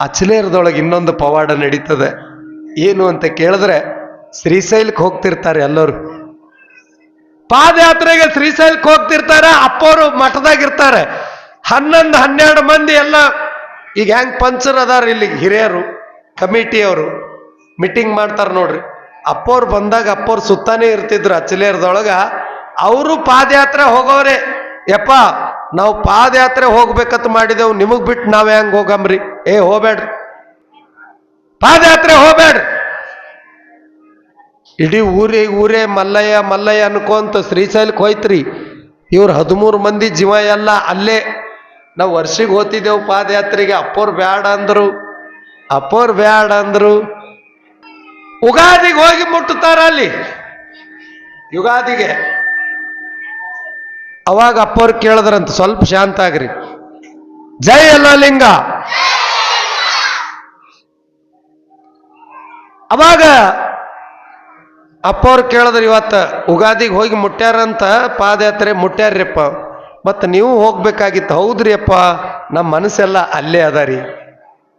ಅಚಲೇರದೊಳಗೆ ಇನ್ನೊಂದು ಪವಾಡ ನಡೀತದೆ. ಏನು ಅಂತ ಕೇಳಿದ್ರೆ ಶ್ರೀಶೈಲಕ್ಕೆ ಹೋಗ್ತಿರ್ತಾರೆ ಎಲ್ಲರೂ. ಪಾದಯಾತ್ರೆಗೆ ಶ್ರೀಶೈಲಕ್ಕೆ ಹೋಗ್ತಿರ್ತಾರೆ ಅಪ್ಪವರು ಮಠದಾಗಿರ್ತಾರೆ. ಹನ್ನೊಂದು, ಹನ್ನೆರಡು ಮಂದಿ ಎಲ್ಲ ಈಗ ಹೆಂಗ್ ಪಂಚರ್ ಅದಾರ ಇಲ್ಲಿ ಹಿರಿಯರು, ಕಮಿಟಿಯವರು. ಮೀಟಿಂಗ್ ಮಾಡ್ತಾರೆ ನೋಡ್ರಿ. ಅಪ್ಪವ್ರು ಬಂದಾಗ ಅಪ್ಪವ್ರು ಸುತ್ತಾನೆ ಇರ್ತಿದ್ರು ಅಚ್ಚಲೇರದೊಳಗ ಅವರು ಪಾದಯಾತ್ರೆ ಹೋಗೋರೆ. ಯಪ್ಪ, ನಾವು ಪಾದಯಾತ್ರೆ ಹೋಗ್ಬೇಕಂತ ಮಾಡಿದೆವು. ನಿಮಗ್ ಬಿಟ್ಟು ನಾವೇ ಹೆಂಗ್ ಹೋಗಮ್ರಿ ಏ, ಹೋಗ್ಬೇಡ್ರಿ. ಪಾದಯಾತ್ರೆ ಹೋಗ್ಬೇಡ್ರಿ. ಇಡೀ ಊರೇ ಊರೇ ಮಲ್ಲಯ್ಯ ಮಲ್ಲಯ್ಯ ಅನ್ಕೊಂತ ಶ್ರೀಶೈಲಕ್ಕೆ ಹೋಯ್ತ್ರಿ. ಇವ್ರು ಹದಿಮೂರು ಮಂದಿ ಜೀವ ಎಲ್ಲ ಅಲ್ಲೇ. ನಾವು ವರ್ಷಿಗೆ ಹೋತಿದ್ದೆವು ಪಾದಯಾತ್ರೆಗೆ. ಅಪ್ಪೋರ್ ಬ್ಯಾಡ ಅಂದ್ರು. ಅಪ್ಪೋರ್ ಬ್ಯಾಡ ಅಂದ್ರು. ಉಗಾದಿಗೆ ಹೋಗಿ ಮುಟ್ಟುತ್ತಾರ ಅಲ್ಲಿ? ಯುಗಾದಿಗೆ. ಅವಾಗ ಅಪ್ಪೋರ್ ಕೇಳಿದ್ರಂತ ಸ್ವಲ್ಪ ಶಾಂತ ಆಗ್ರಿ. ಜೈ ಲಿಂಗ ಅವಾಗ ಅಪ್ಪವ್ರು ಕೇಳಿದ್ರು ಇವತ್ತು, ಉಗಾದಿಗೆ ಹೋಗಿ ಮುಟ್ಟ್ಯಾರಂತ ಪಾದಯಾತ್ರೆ ಮುಟ್ಟ್ಯಾರ್ರಿಪ್ಪ ಮತ್ತು ನೀವು ಹೋಗ್ಬೇಕಾಗಿತ್ತು ಹೌದ್ರಿ ಅಪ್ಪ ನಮ್ಮ ಮನಸ್ಸೆಲ್ಲ ಅಲ್ಲೇ ಅದ ರೀ.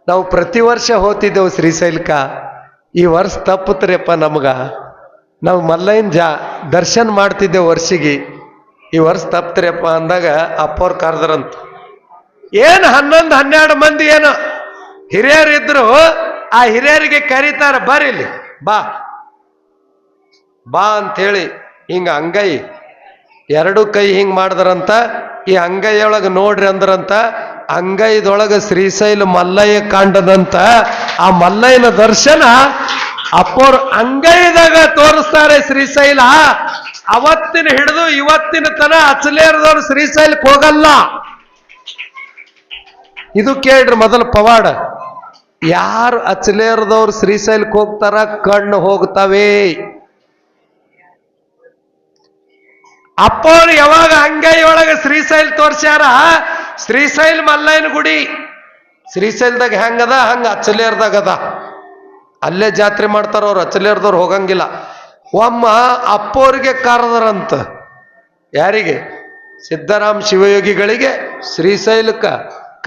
ನಾವು ಪ್ರತಿ ವರ್ಷ ಹೋಗ್ತಿದ್ದೆವು ಶ್ರೀಶೈಲಕ. ಈ ವರ್ಷ ತಪ್ಪುತ್ರಿಯಪ್ಪ ನಮ್ಗೆ. ನಾವು ಮಲ್ಲಯ್ಯನ ಜಾ, ದರ್ಶನ ಮಾಡ್ತಿದ್ದೆವು ವರ್ಷಿಗೆ. ಈ ವರ್ಷ ತಪ್ತ್ರಿಯಪ್ಪ ಅಂದಾಗ ಅಪ್ಪವ್ರು ಕರೆದ್ರಂತ. ಏನು ಹನ್ನೊಂದು ಹನ್ನೆರಡು ಮಂದಿ ಏನು ಹಿರಿಯರಿದ್ರು ಆ ಹಿರಿಯರಿಗೆ ಕರೀತಾರ ಬರೀಲಿ ಬಾ. ಬಾ ಅಂತೇಳಿ ಹಿಂಗ ಅಂಗೈ, ಎರಡು ಕೈ ಹಿಂಗ್ ಮಾಡಿದ್ರಂತ, ಈ ಅಂಗೈಯೊಳಗೆ ನೋಡ್ರಿ ಅಂದ್ರಂತ, ಅಂಗೈದೊಳಗ ಶ್ರೀಶೈಲ ಮಲ್ಲಯ್ಯ ಕಾಂಡದಂತ, ಆ ಮಲ್ಲಯ್ಯನ ದರ್ಶನ ಅಪ್ಪೋರ್ ಅಂಗೈದಾಗ ತೋರಿಸ್ತಾರೆ ಶ್ರೀಶೈಲ. ಅವತ್ತಿನ ಹಿಡಿದು ಇವತ್ತಿನ ತನ ಅಚಲೇರದವ್ರು ಶ್ರೀಶೈಲಕ್ಕೆ ಹೋಗಲ್ಲ. ಇದು ಕೇಳ್ರಿ ಮೊದಲು ಪವಾಡ. ಯಾರು ಅಚ್ಚಲೇರದವ್ರು ಶ್ರೀಶೈಲಕ್ಕೆ ಹೋಗ್ತಾರ ಕಣ್ಣು ಹೋಗ್ತವೆ. ಅಪ್ಪವ್ರು ಯಾವಾಗ ಅಂಗೈ ಒಳಗ ಶ್ರೀಶೈಲ್ ತೋರ್ಸ್ಯಾರ? ಶ್ರೀಶೈಲ್ ಮಲ್ಲಯ್ಯನ ಗುಡಿ. ಶ್ರೀಶೈಲ್ದಾಗ ಹೆಂಗದ, ಹಂಗ ಅಚ್ಚಲೇರ್ದಾಗ ಅದ. ಅಲ್ಲೇ ಜಾತ್ರೆ ಮಾಡ್ತಾರ ಅವ್ರು, ಅಚ್ಚಲೇರ್ದವ್ರು ಹೋಗಂಗಿಲ್ಲ. ಒಮ್ಮ ಅಪ್ಪವ್ರಿಗೆ ಕರೆದರಂತ. ಯಾರಿಗೆ? ಸಿದ್ದರಾಮ್ ಶಿವಯೋಗಿಗಳಿಗೆ ಶ್ರೀಶೈಲಕ್ಕ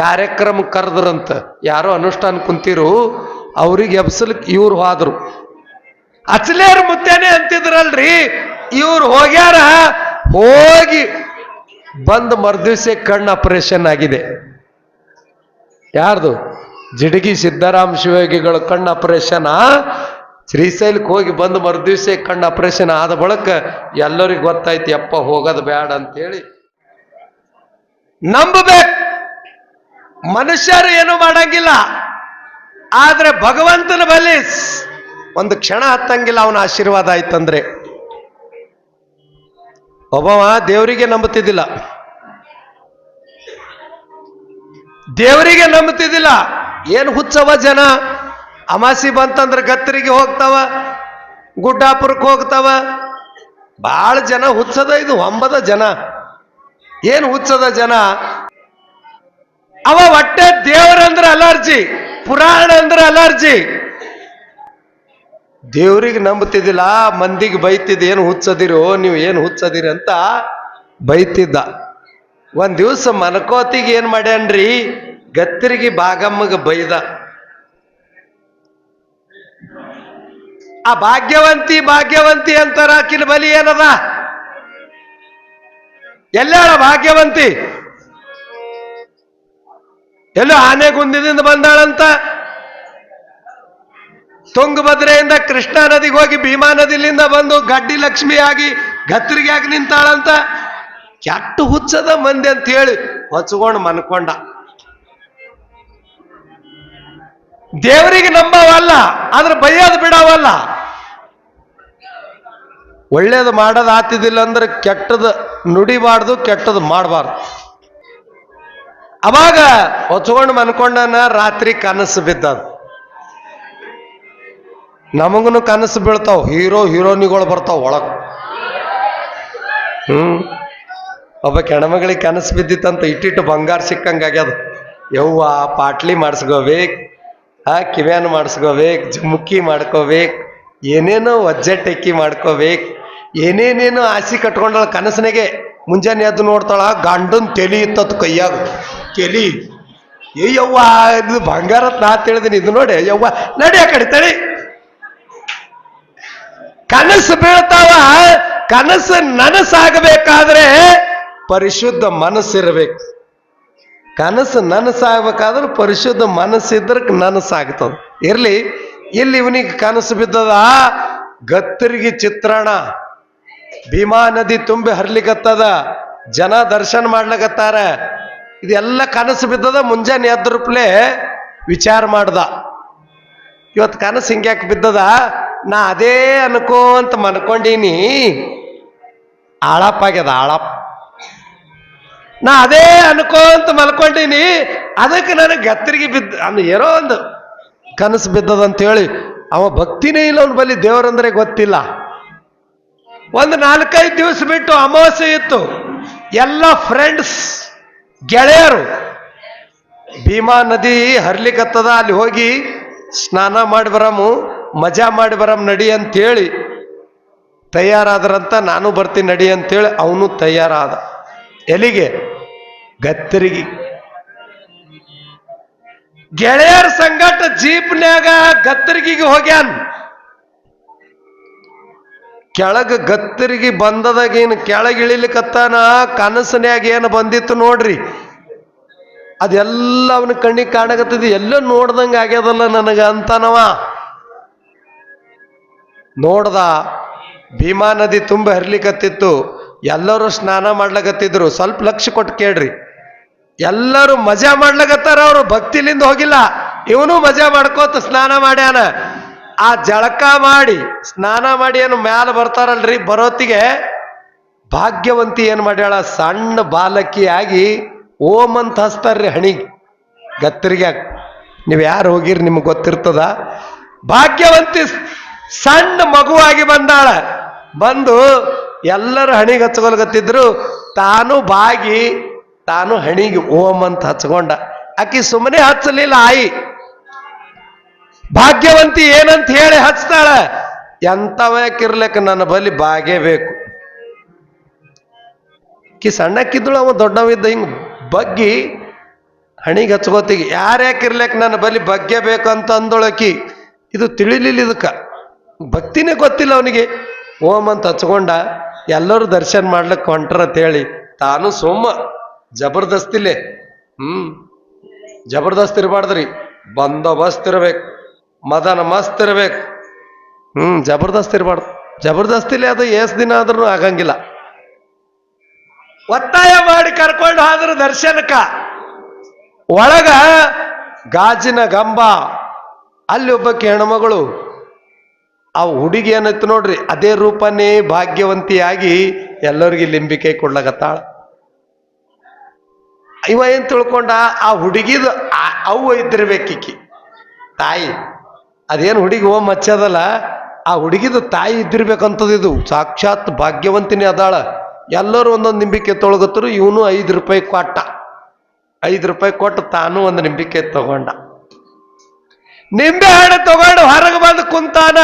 ಕಾರ್ಯಕ್ರಮ ಕರೆದ್ರಂತ ಯಾರೋ ಅನುಷ್ಠಾನ ಕುಂತಿರು, ಅವ್ರಿಗೆ ಎಬ್ಸಲಿಕ್ ಇವ್ರು ಹೋದ್ರು. ಅಚ್ಲೇರ್ ಮುತ್ತೇನೆ ಅಂತಿದ್ರಲ್ರಿ, ಇವ್ರು ಹೋಗ್ಯಾರ, ಹೋಗಿ ಬಂದ್ ಮರ್ದಿವ್ಸೆ ಕಣ್ಣು ಆಪರೇಷನ್ ಆಗಿದೆ. ಯಾರ್ದು? ಜಿಡಗಿ ಸಿದ್ದರಾಮ ಶಿವಯೋಗಿಗಳ ಕಣ್ಣು ಆಪರೇಷನ್ ಶ್ರೀಶೈಲಕ್ಕೆ ಹೋಗಿ ಬಂದು ಮರ್ದಿವ್ಸೆ ಕಣ್ಣು ಆಪರೇಷನ್ ಆದ ಬಳಿಕ ಎಲ್ಲರಿಗೂ ಗೊತ್ತಾಯ್ತು, ಯಪ್ಪ ಹೋಗೋದು ಬೇಡ ಅಂತೇಳಿ. ನಂಬಬೇಕು! ಮನುಷ್ಯರು ಏನು ಮಾಡಂಗಿಲ್ಲ. ಆದ್ರೆ ಭಗವಂತನ ಬಲಿ ಒಂದು ಕ್ಷಣ ಹತ್ತಂಗಿಲ್ಲ, ಅವನ ಆಶೀರ್ವಾದ ಆಯ್ತಂದ್ರೆ. ಒಬ್ಬವ ದೇವರಿಗೆ ನಂಬುತ್ತಿದ್ದಿಲ್ಲ. ದೇವರಿಗೆ ನಂಬುತ್ತಿದ್ದಿಲ್ಲ. ಏನು ಹುಚ್ಚವ ಜನ? ಅಮಾಸಿ ಬಂತಂದ್ರೆ ಗತ್ತರಿಗೆ ಹೋಗ್ತಾವ, ಗುಡ್ಡಾಪುರಕ್ಕೆ ಹೋಗ್ತಾವ. ಭಾಳ ಜನ ಹುಚ್ಚದ ಇದು, ಒಂಬದ ಜನ. ಏನು ಹುಚ್ಚದ ಜನ? ಅವ ಹೊಟ್ಟೆ ದೇವರಂದ್ರ ಅಲರ್ಜಿ, ಪುರಾಣ ಅಂದ್ರೆ ಅಲರ್ಜಿ. ದೇವ್ರಿಗೆ ನಂಬುತ್ತಿದ್ದಿಲ್ಲ, ಮಂದಿಗೆ ಬೈತಿದ್ದ ಏನು ಹುಚ್ಚದಿರೋ, ನೀವು ಏನು ಹುಚ್ಚದಿರಿ ಅಂತ ಬೈತಿದ್ದ. ಒಂದ್ ದಿವಸ ಮನಕೋತಿಗೆ ಏನ್ ಮಾಡ್ಯಾನ್ರಿ? ಗತ್ತರಿಗೆ ಬಾಗಮ್ಮಗ ಬೈದ. ಆ ಭಾಗ್ಯವಂತಿ ಭಾಗ್ಯವಂತಿ ಅಂತಾರ, ಆಕಿನ ಬಲಿ ಏನದ? ಎಲ್ಲ ಭಾಗ್ಯವಂತಿ. ಎಲ್ಲೋ ಆನೆಗುಂದಿದಿಂದ ಬಂದಾಳಂತ? ತುಂಗಭದ್ರೆಯಿಂದ ಕೃಷ್ಣಾ ನದಿಗೆ ಹೋಗಿ ಭೀಮಾ ನದಿಲಿಂದ ಬಂದು ಗಡ್ಡಿ ಲಕ್ಷ್ಮಿ ಆಗಿ ಗತ್ರಿಗೆ ಆಗಿ ನಿಂತಾಳಂತ? ಕೆಟ್ಟ ಹುಚ್ಚದ ಮಂದಿ ಅಂತ ಹೇಳಿ ಹೊಚ್ಕೊಂಡು ಮನ್ಕೊಂಡ. ದೇವರಿಗೆ ನಂಬವಲ್ಲ, ಆದ್ರೆ ಬೈಯೋದು ಬಿಡವಲ್ಲ. ಒಳ್ಳೇದು ಮಾಡೋದು ಆತಿದಿಲ್ಲ ಅಂದ್ರೆ ಕೆಟ್ಟದ ನುಡಿಬಾರ್ದು ಕೆಟ್ಟದು ಮಾಡಬಾರ್ದು. ಅವಾಗ ಹೊಚ್ಕೊಂಡು ಮನ್ಕೊಂಡನ ರಾತ್ರಿ ಕನಸು ಬಿದ್ದದು. ನಮಗನು ಕನಸು ಬೀಳ್ತಾವ, ಹೀರೋ, ಹೀರೋನಿಗಳು ಬರ್ತಾವ ಒಳಗ. ಹ್ಮ್. ಒಬ್ಬ ಕೆಣಮಗಳಿಗೆ ಕನಸು ಬಿದ್ದಿತ್ತಂತ ಇಟ್ಟಿಟ್ಟು ಬಂಗಾರ ಸಿಕ್ಕಂಗಾಗ್ಯದ ಯವ್ವ, ಪಾಟ್ಲಿ ಮಾಡಿಸ್ಕೋಬೇಕು, ಆ, ಕಿವ್ಯಾನ ಮಾಡಿಸ್ಕೋಬೇಕು ಜುಮುಕ್ಕಿ ಮಾಡ್ಕೋಬೇಕು, ಏನೇನೋ ವಜ್ಜೆ ಟೆಕ್ಕಿ ಮಾಡ್ಕೋಬೇಕು, ಏನೇನೇನೋ ಆಸೆ ಕಟ್ಕೊಂಡಳ ಕನಸನಿಗೆ ಮುಂಜಾನೆ ಎದ್ದು ನೋಡ್ತಾಳ, ಗಂಡನ್ ತೆಲಿ ಇತ್ತತ್ ಕೈಯಾಗ. ತೆಲಿ ಏ ಯವ್ವ, ಇದು ಬಂಗಾರ ನಾ ತಿಳಿದೀನಿ, ಇದು ನೋಡಿ, ಯವ್ವ, ನಡಿ ಆ ಕಡೆ, ತಡಿ. ಕನಸು ಬೀಳ್ತಾವ, ಕನಸು ನನಸಾಗಬೇಕಾದ್ರೆ ಪರಿಶುದ್ಧ ಮನಸ್ಸಿರಬೇಕು. ಕನಸು ನನಸಾಗಬೇಕಾದ್ರೆ ಪರಿಶುದ್ಧ ಮನಸ್ಸಿದ್ರೆ ನನಸಾಗ್ತದ. ಇರ್ಲಿ ಇಲ್ಲಿ ಇವನಿಗೆ ಕನಸು ಬಿದ್ದದ? ಗತ್ತರಿಗೆ ಚಿತ್ರಣ. ಭೀಮಾ ನದಿ ತುಂಬಿ ಹರ್ಲಿಕತ್ತದ. ಜನ ದರ್ಶನ ಮಾಡ್ಲಕತ್ತಾರ. ಇದೆಲ್ಲ ಕನಸು ಬಿದ್ದದ ಮುಂಜಾನೆ ಎದ್ರಪ್ಲೆ ವಿಚಾರ ಮಾಡ್ದ. ಇವತ್ತು ಕನಸು ಹಿಂಗ್ಯಾಕೆ ಬಿದ್ದದ? ನಾ ಅದೇ ಅನ್ಕೋ ಅಂತ ಮನ್ಕೊಂಡೀನಿ. ಆಳಪ್ಪಾಗ್ಯದ ಆಳಪ್ ನಾ ಅದೇ ಅನ್ಕೋ ಅಂತ ಮಲ್ಕೊಂಡೀನಿ. ಅದಕ್ಕೆ ನನಗೆ ಗತ್ತರಿಗೆ ಬಿದ್ದ, ಅನ್ನ ಏನೋ ಒಂದು ಕನಸು ಬಿದ್ದದ ಅಂತ ಹೇಳಿ ಅವ ಭಕ್ತಿನೇ ಇಲ್ಲ ಅವ್ನ ಬಳಿ ದೇವರಂದ್ರೆ ಗೊತ್ತಿಲ್ಲ. ಒಂದು ನಾಲ್ಕೈದು ದಿವಸ ಬಿಟ್ಟು ಅಮಾವಾಸ್ಯೆ ಇತ್ತು. ಎಲ್ಲ ಫ್ರೆಂಡ್ಸ್ ಗೆಳೆಯರು, ಭೀಮಾ ನದಿ ಹರ್ಲಿಕತ್ತದ, ಅಲ್ಲಿ ಹೋಗಿ ಸ್ನಾನ ಮಾಡಿ ಬರಮು, ಮಜಾ ಮಾಡಿ ಬರಮ್, ನಡಿ ಅಂತೇಳಿ ತಯಾರಾದ್ರಂತ ನಾನು ಬರ್ತೀನಿ, ನಡಿ ಅಂತೇಳಿ ಅವನು ತಯಾರಾದ. ಎಲ್ಲಿಗೆ? ಗತ್ತರಿಗೆ. ಗೆಳೆಯರ ಸಂಗಟ ಜೀಪ್ನ್ಯಾಗ ಗತ್ತರಿಗೆ ಹೋಗ್ಯಾನ್. ಕೆಳಗ ಗತ್ತರಿಗೆ ಬಂದದಾಗೇನು ಕೆಳಗಿಳಿಲಿಕತ್ತಾನ ಕನಸನ್ಯಾಗ ಏನು ಬಂದಿತ್ತು ನೋಡ್ರಿ. ಅದೆಲ್ಲ ಅವನ ಕಣ್ಣಿಗೆ ಕಾಣಕತ್ತಿದ್ ಎಲ್ಲೋ ನೋಡ್ದಂಗೆ ಆಗ್ಯದಲ್ಲ ನನಗೆ ಅಂತನವ. ನೋಡ್ದ ಭೀಮಾ ನದಿ ತುಂಬ ಹರ್ಲಿಕತ್ತಿತ್ತು. ಎಲ್ಲರೂ ಸ್ನಾನ ಮಾಡ್ಲಕತ್ತಿದ್ರು. ಸ್ವಲ್ಪ ಲಕ್ಷ ಕೊಟ್ಟು ಕೇಳ್ರಿ. ಎಲ್ಲರೂ ಮಜಾ ಮಾಡ್ಲಕತ್ತಾರ ಅವರು. ಭಕ್ತಿಲಿಂದ ಹೋಗಿಲ್ಲ. ಇವನು ಮಜಾ ಮಾಡ್ಕೋತ ಸ್ನಾನ ಮಾಡ್ಯಾನ. ಆ ಜಳಕ ಮಾಡಿ, ಸ್ನಾನ ಮಾಡಿ ಏನು ಮ್ಯಾಲ ಬರ್ತಾರಲ್ರಿ? ಬರೋತ್ತಿಗೆ ಭಾಗ್ಯವಂತಿ ಏನು ಮಾಡ್ಯಾಳ? ಸಣ್ಣ ಬಾಲಕಿಯಾಗಿ ಆಗಿ ಓಂ ಅಂತ ಹಸ್ತಾರ್ರಿ ಹಣಿಗೆ. ಗತ್ತರಿಗೆ ನೀವು ಯಾರು ಹೋಗಿರಿ ನಿಮ್ಗೆ ಗೊತ್ತಿರ್ತದ? ಭಾಗ್ಯವಂತಿ ಸಣ್ಣ ಮಗುವಾಗಿ ಬಂದಾಳ. ಬಂದು ಎಲ್ಲರೂ ಹಣಿಗೆ ಹಚ್ಕೊಲ್ಗತ್ತಿದ್ರು ತಾನು ಬಾಗಿ, ತಾನು ಹಣಿಗೆ ಓಂ ಅಂತ ಹಚ್ಕೊಂಡ. ಆಕಿ ಸುಮ್ಮನೆ ಹಚ್ಚಲಿಲ್ಲ, ಆಯಿ. ಭಾಗ್ಯವಂತಿ ಏನಂತ ಹೇಳಿ ಹಚ್ತಾಳ ಎಂತವಕ್ಕಿರ್ಲಿಕ್ಕೆ ನನ್ನ ಬಲಿ ಬಾಗೇ ಬೇಕು. ಕಿ ಸಣ್ಣಕ್ಕಿದ್ದಳು ಅವ, ದೊಡ್ಡವಿದ್ದ ಹಿಂಗೆ ಬಗ್ಗಿ ಹಣಿಗೆ ಹಚ್ಕೋತಿಗೆ ಯಾರ್ಯಾಕಿರ್ಲಿಕ್ಕೆ ನನ್ನ ಬಲಿ ಬಗ್ಗೆ ಬೇಕು ಅಂತ ಅಂದೊಳಕಿ ಇದು ತಿಳಿಲಿಲ್ಲ ಇದಕ್ಕೆ. ಭಕ್ತಿನೇ ಗೊತ್ತಿಲ್ಲ ಅವನಿಗೆ. ಓಂ ಅಂತ ಹಚ್ಕೊಂಡ, ಎಲ್ಲರೂ ದರ್ಶನ ಮಾಡ್ಲಿಕ್ಕೆ ಹೊಂಟ್ರ ಹೇಳಿ, ತಾನು ಸೋಮ ಜಬರ್ದಸ್ತಿಲೆ, ಹ್ಮ್, ಜಬರ್ದಸ್ತ್ ಇರಬಾರ್ದ್ರಿ, ಬಂದೋಬಸ್ತ್ ಇರ್ಬೇಕು. ಮದನ ಮಸ್ತ್ ಇರ್ಬೇಕು. ಹ್ಞೂ ಜಬರ್ದಸ್ತ್ ಇರಬಾರ್ದು. ಜಬರ್ದಸ್ತಿಲಿ ಅದು ಏಸ್ ದಿನ ಆದ್ರೂ ಆಗಂಗಿಲ್ಲ. ಒತ್ತಾಯ ಮಾಡಿ ಕರ್ಕೊಂಡು ಹೋದ್ರು ದರ್ಶನಕ್ಕ. ಒಳಗ ಗಾಜಿನ ಗಂಬ, ಅಲ್ಲಿ ಒಬ್ಬಕ್ಕೆ ಹೆಣ್ಮಗಳು, ಆ ಹುಡುಗಿ ಏನೈತೆ ನೋಡ್ರಿ, ಅದೇ ರೂಪನೇ ಭಾಗ್ಯವಂತಿಯಾಗಿ ಎಲ್ಲರಿಗೆ ಲಿಂಬಿಕೆ ಕೊಡ್ಲಾಗತ್ತಾಳ ಇವ ಏನ್ ತಿಳ್ಕೊಂಡ, ಆ ಹುಡುಗಿದು ಅವು ಇದ್ದಿರ್ಬೇಕಿಕ್ಕಿ ತಾಯಿ ಅದೇನು ಹುಡುಗಿ ಓ ಹಚ್ಚದಲ್ಲ ಆ ಹುಡುಗಿದ ತಾಯಿ ಇದ್ದಿರ್ಬೇಕಂತದ್ದು ಇದು. ಸಾಕ್ಷಾತ್ ಭಾಗ್ಯವಂತಿನಿ ಅದಾಳ. ಎಲ್ಲರೂ ಒಂದೊಂದು ನಿಂಬಿಕೆ ತೊಳಗತ್ತರು, ಇವನು ಐದು ರೂಪಾಯಿ ಕೊಟ್ಟ. ಐದು ರೂಪಾಯಿ ಕೊಟ್ಟು ತಾನು ಒಂದು ನಿಂಬಿಕೆ ತಗೊಂಡ. ನಿಂಬೆ ಹಣ್ಣು ತಗೊಂಡು ಹೊರಗೆ ಬಂದು ಕುಂತಾನ,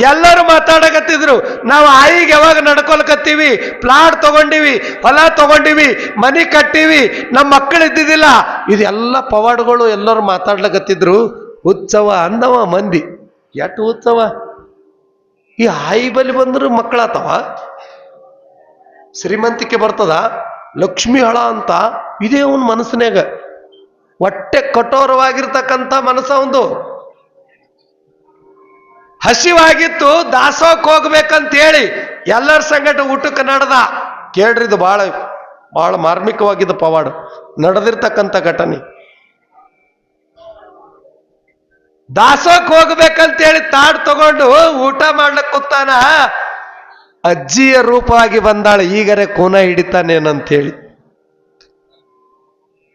ಎಲ್ಲರೂ ಮಾತಾಡಕತ್ತಿದ್ರು. ನಾವು ಆಯಿಗೆ ಯಾವಾಗ ನಡ್ಕೊಳ್ಕತ್ತೀವಿ? ಪ್ಲಾಟ್ ತಗೊಂಡಿವಿ, ಹೊಲ ತಗೊಂಡಿವಿ, ಮನಿ ಕಟ್ಟಿವಿ ನಮ್ಮ ಮಕ್ಕಳು ಇದ್ದಿದ್ದಿಲ್ಲ. ಇದೆಲ್ಲ ಪವಾಡ್ಗಳು ಎಲ್ಲರೂ ಮಾತಾಡ್ಲಕತ್ತಿದ್ರು. ಉತ್ಸವ ಅಂದವ ಮಂದಿ. ಎಷ್ಟು ಉತ್ಸವ? ಈ ಹಾಯಿ ಬಲಿ ಬಂದ್ರೆ ಮಕ್ಕಳಾತವ? ಶ್ರೀಮಂತಿಕೆ ಬರ್ತದ? ಲಕ್ಷ್ಮಿ ಹಳ ಅಂತ ಇದೇ ಅವನ ಮನಸ್ಸಿನಾಗ ಹೊಟ್ಟೆ ಕಠೋರವಾಗಿರ್ತಕ್ಕಂಥ ಮನಸ್ಸ ಒಂದು ಹಸಿವಾಗಿತ್ತು ದಾಸೋಕ್ ಹೋಗ್ಬೇಕಂತ ಹೇಳಿ ಎಲ್ಲರ ಸಂಗಟ ಊಟಕ್ಕೆ ನಡೆದ. ಕೇಳ್ರಿ ಇದು ಬಹಳ ಬಹಳ ಮಾರ್ಮಿಕವಾಗಿದ್ದ ಪವಾಡ. ನಡೆದಿರ್ತಕ್ಕಂಥ ಘಟನೆ. ದಾಸೋಕ್ ಹೋಗ್ಬೇಕಂತ ಹೇಳಿ ತಾಡ್ ತಗೊಂಡು ಊಟ ಮಾಡ್ಲಕ್ ಕೂತಾನ. ಅಜ್ಜಿಯ ರೂಪವಾಗಿ ಬಂದಾಳೆ, ಈಗರೆ ಕೂನ ಹಿಡಿತಾನೇನಂತೇಳಿ.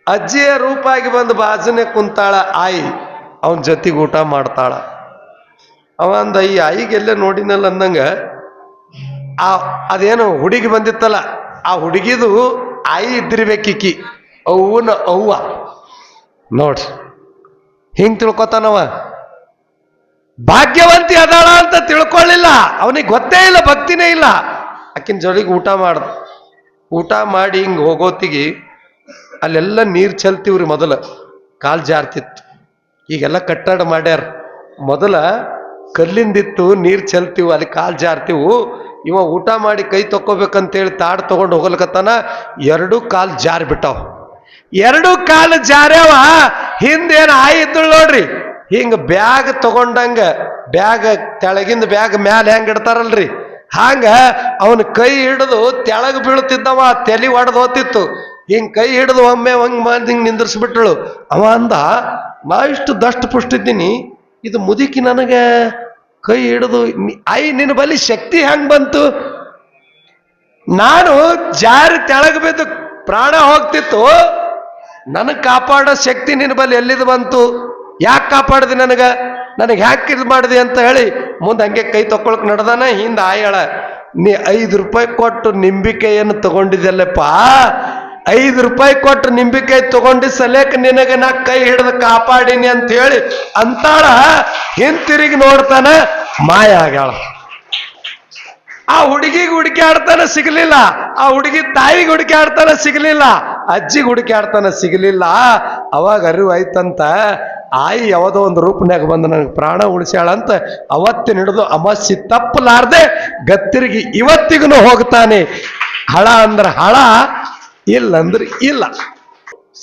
ಅಜ್ಜಿಯ ರೂಪಾಗಿ ಬಂದು ಬಾಜುನೆ ಕುಂತಾಳ, ಆಯಿ, ಅವನ ಜೊತೆಗೆ ಊಟ ಮಾಡ್ತಾಳ. ಅವ ಅಂದ ಈ ಆಯಿಗೆಲ್ಲ ನೋಡಿನಲ್ಲ ಅಂದಂಗ, ಆ, ಅದೇನು ಹುಡುಗಿ ಬಂದಿತ್ತಲ್ಲ, ಆ ಹುಡುಗಿದು ಆಯಿ ಇದ್ದಿರ್ಬೇಕಿಕ್ಕಿ ಅವನ ಅವ್ವ. ನೋಡ್ರಿ, ಹಿಂಗ್ ತಿಳ್ಕೊತಾನವ. ಭಾಗ್ಯವಂತಿ ಅದಾಳ ಅಂತ ತಿಳ್ಕೊಳ್ಳಿಲ್ಲ. ಅವನಿಗೆ ಗೊತ್ತೇ ಇಲ್ಲ, ಭಕ್ತಿನೇ ಇಲ್ಲ. ಆಕಿನ ಜೊತೆಗೆ ಊಟ ಮಾಡ್ದ. ಊಟ ಮಾಡಿ ಹಿಂಗೆ ಹೋಗೋತಿಗೆ ಅಲ್ಲೆಲ್ಲ ನೀರ್ ಚೆಲ್ತೀವ್ರಿ ಮೊದಲ. ಕಾಲ್ ಜಾರ್ತಿತ್ತು. ಈಗೆಲ್ಲ ಕಟ್ಟಡ ಮಾಡ್ಯಾರ. ಮೊದಲ ಕಲ್ಲಿಂದಿತ್ತು, ನೀರು ಚೆಲ್ತೀವಿ, ಅಲ್ಲಿ ಕಾಲ್ ಜಾರ್ತಿವು. ಇವ ಊಟ ಮಾಡಿ ಕೈ ತಕ್ಕೋಬೇಕಂತೇಳಿ ತಾಡ್ ತೊಗೊಂಡು ಹೋಗ್ಲಕತ್ತಾನ. ಎರಡು ಕಾಲ್ ಜಾರ್ ಬಿಟ್ಟಾವ. ಎರಡು ಕಾಲು ಜಾರ್ಯಾವ. ಹಿಂದೇನು ಆಯಿದ್ದು ನೋಡ್ರಿ. ಹಿಂಗ ಬ್ಯಾಗ್ ತಗೊಂಡಂಗ ಬ್ಯಾಗ್ ತೆಳಗಿಂದ ಬ್ಯಾಗ್ ಮ್ಯಾಲ ಹೆಂಗ್ ಇಡ್ತಾರಲ್ರಿ? ಹಂಗ ಅವನ ಕೈ ಹಿಡಿದು ತೆಳಗ್ ಬೀಳ್ತಿದ್ದವ, ತಲೆ ಒಡೆದು ಹೋತಿತ್ತು. ಹಿಂಗ್ ಕೈ ಹಿಡಿದು ಒಮ್ಮೆ ಹಂಗ್ ಮಾಡಿ ಹಿಂಗ್ ನಿಂದ್ರಿಸ್ಬಿಟ್ಳು. ಅವ ಅಂದ, ನಾ ಇಷ್ಟು ದಷ್ಟ ಪುಷ್ಟಿದ್ದೀನಿ, ಇದು ಮುದುಕಿ ನನಗೆ ಕೈ ಹಿಡಿದು ಐ ನಿನ್ನ ಬಲಿ ಶಕ್ತಿ ಹೆಂಗ್ ಬಂತು? ನಾನು ಜಾರಿ ತೆಳಗ ಬಿದ್ದು ಪ್ರಾಣ ಹೋಗ್ತಿತ್ತು. ನನಗೆ ಕಾಪಾಡೋ ಶಕ್ತಿ ನಿನ್ನ ಬಳಿ ಎಲ್ಲಿದು ಬಂತು? ಯಾಕೆ ಕಾಪಾಡ್ದಿ ನನಗೆ? ನನಗೆ ಯಾಕೆ ಇದು ಮಾಡಿದೆ ಅಂತ ಹೇಳಿ ಮುಂದೆ ಹಂಗೆ ಕೈ ತಕೊಳಕ್ ನಡ್ದಾನ, ಹಿಂದೆ ಆಯಳ, ನೀ ಐದು ರೂಪಾಯಿ ಕೊಟ್ಟು ನಿಂಬಿಕೆಯನ್ನು ತಗೊಂಡಿದ್ದಲ್ಲಪ್ಪ ಐದು ರೂಪಾಯಿ ಕೊಟ್ಟು ನಿಂಬಿಕಾಯಿ ತಗೊಂಡಿ ಸಲೇಕ ನಿನಗೆ ನಾ ಕೈ ಹಿಡಿದು ಕಾಪಾಡಿನಿ ಅಂತ ಹೇಳಿ ಅಂತಾಳ ಹಿಂತಿರುಗಿ ನೋಡ್ತಾನ, ಮಾಯ ಆಗ್ಯಾಳ. ಆ ಹುಡುಗಿಗೆ ಆಡ್ತಾನ ಸಿಗಲಿಲ್ಲ, ಆ ಹುಡುಗಿ ತಾಯಿಗೆ ಹುಡುಕ್ಯಾಡ್ತಾನ ಸಿಗಲಿಲ್ಲ, ಅಜ್ಜಿಗೆ ಆಡ್ತಾನ ಸಿಗಲಿಲ್ಲ, ಅವಾಗ ಅರಿವು ಆಯ್ತಂತ ಆಯಿ ಯಾವುದೋ ಒಂದು ರೂಪನ್ಯಾಗ ಬಂದು ನನಗೆ ಪ್ರಾಣ ಉಳಿಸ್ಯಾಳಂತ ಅವತ್ತಿನ ಹಿಡಿದು ಅಮಸ್ಸಿ ತಪ್ಪಲಾರ್ದೆ ಗತ್ತಿರಿಗೆ ಇವತ್ತಿಗೂ ಹೋಗ್ತಾನೆ. ಹಳ ಅಂದ್ರೆ ಹಳ, ಇಲ್ಲ ಅಂದ್ರೆ ಇಲ್ಲ.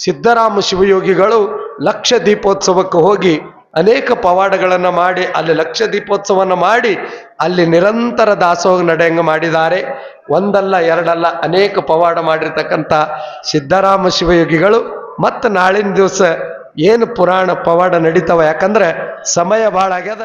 ಸಿದ್ದರಾಮ ಶಿವಯೋಗಿಗಳು ಲಕ್ಷ ದೀಪೋತ್ಸವಕ್ಕೆ ಹೋಗಿ ಅನೇಕ ಪವಾಡಗಳನ್ನು ಮಾಡಿ, ಅಲ್ಲಿ ಲಕ್ಷ ದೀಪೋತ್ಸವವನ್ನು ಮಾಡಿ, ಅಲ್ಲಿ ನಿರಂತರ ದಾಸೋಹ ನಡೆಯಂಗ ಮಾಡಿದ್ದಾರೆ. ಒಂದಲ್ಲ, ಎರಡಲ್ಲ, ಅನೇಕ ಪವಾಡ ಮಾಡಿರ್ತಕ್ಕಂಥ ಸಿದ್ದರಾಮ ಶಿವಯೋಗಿಗಳು, ಮತ್ತು ನಾಳಿನ ದಿವಸ ಏನು ಪುರಾಣ ಪವಾಡ ನಡೀತಾವ ಯಾಕಂದ್ರೆ ಸಮಯ ಭಾಳ ಆಗ್ಯದ.